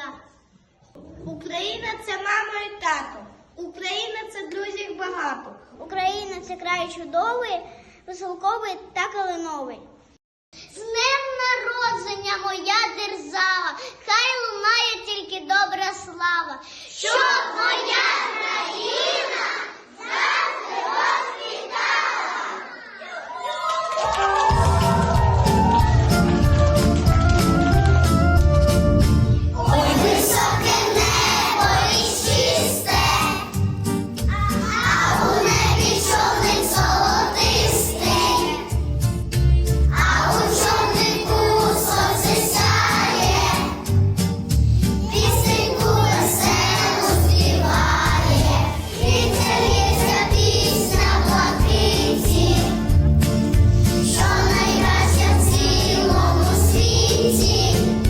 життя. Україна це мама і тато. Україна це друзів багато. Україна це край чудовий, висолковий та калиновий. King.